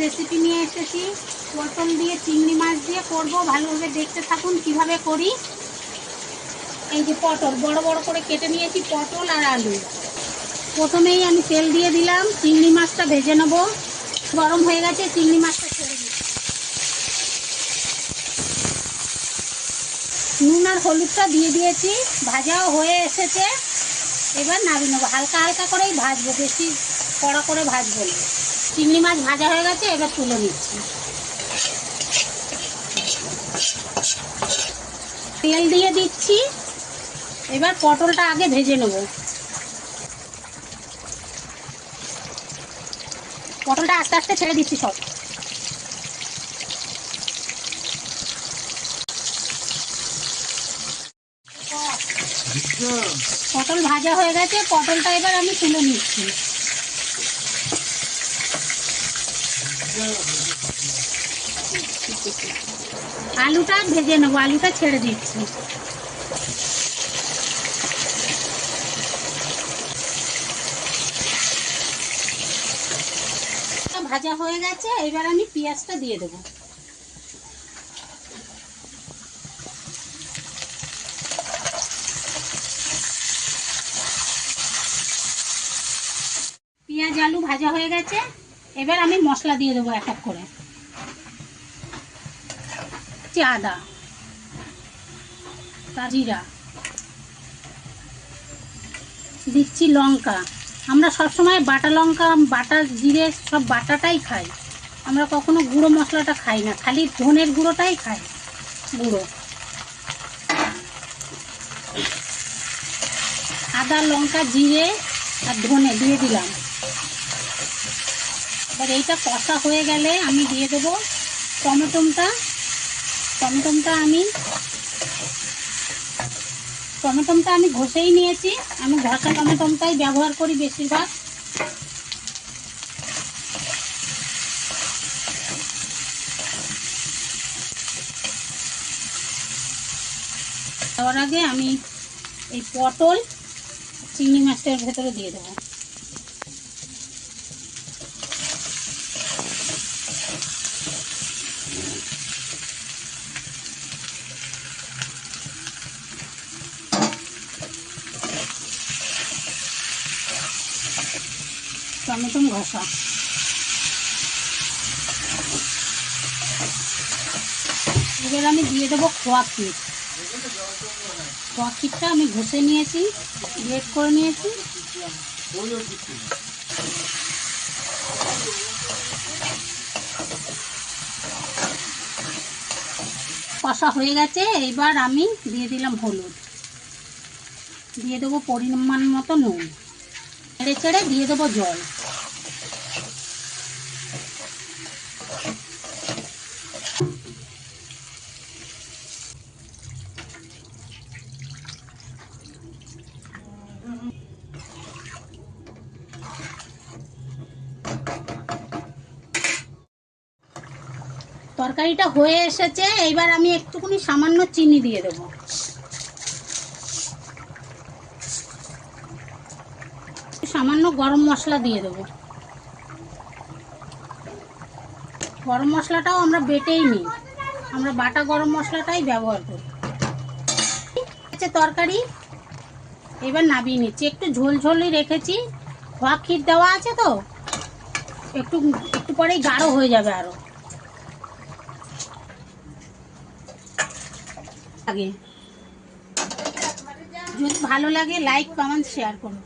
Recipe নিয়ে এসেছি। পটল দিয়ে চিংড়ি মাছ দিয়ে করব। ভালোভাবে দেখতে থাকুন কীভাবে করি। এই যে পটল, বড় বড় করে কেটে নিয়েছি, পটল আর আলু। প্রথমেই আমি তেল দিয়ে দিলাম। চিংড়ি মাছটা ভেজে নেব। গরম হয়ে গেছে, চিংড়ি মাছটা ছেড়ে দিই নুন আর হলুদটা দিয়ে দিয়েছি। ভাজাও হয়ে এসেছে। এবার নামিয়ে নেব। হালকা হালকা করেই ভাজবো, বেশি কড়া করে ভাজবো না। চিংড়ি মাছ ভাজা হয়ে গেছে, এবার তুলে নিচ্ছি। তেল দিয়ে দিচ্ছি। এবার পটলটা আগে ভেজে নেব। পটলটা আস্তে আস্তে ছেড়ে দিচ্ছি সব। পটল ভাজা হয়ে গেছে, পটলটা এবার আমি তুলে নিচ্ছি। আলুটা ভেজে নেব, আলুটা ছেড়ে দিচ্ছি। ভাজা হয়ে গেছে, এবার আমি পেঁয়াজটা দিয়ে দেবো। আলু ভাজা হয়ে গেছে, এবার আমি মশলা দিয়ে দেবো এক এক করে। আদা, জিরা, দিচ্ছি লঙ্কা। আমরা সবসময় বাটা লঙ্কা, বাটা জিরে, সব বাটাটাই খাই। আমরা কখনো গুঁড়ো মশলাটা খাই না, খালি ধনের গুঁড়োটাই খাই, গুঁড়ো। আদা, লঙ্কা, জিরে আর ধনে দিয়ে দিলাম। এবার এইটা কষা হয়ে গেলে আমি দিয়ে দেবো টমেটোমটা টমেটোমটা আমি টমেটোমটা আমি ঘষেই নিয়েছি। আমি ঘষা টমেটোমটাই ব্যবহার করি বেশিরভাগ। দেওয়ার আগে আমি এই পটল চিংড়ি মাছটার ভেতরে দিয়ে দেবো। টমেটো ঘষা এবার আমি দিয়ে দেবো খোয়া ক্ষীর। খোয়া ক্ষীরটা আমি ঘষে নিয়েছি, গ্রেট করে নিয়েছি। কষা হয়ে গেছে, এবার আমি দিয়ে দিলাম হলুদ। দিয়ে দেবো পরিমাণ মতো নুন। ছেড়ে ছেড়ে দিয়ে দেবো জল। তরকারিটা হয়ে এসেছে, এইবার আমি একটুখানি সামান্য চিনি দিয়ে দেবো। সামান্য গরম মশলা দিয়ে দেবো। গরম মশলাটাও আমরা বেটেই নিই। আমরা বাটা গরম মশলাটাই ব্যবহার করি। আছে তরকারি, এবার নাবিয়ে নিচ্ছি। একটু ঝোল ঝোলই রেখেছি। খোয়া ক্ষীর দেওয়া আছে তো? একটু একটু পরেই গাঢ় হয়ে যাবে আরও। আগে। যদি ভালো লাগে লাইক কমেন্ট শেয়ার করুন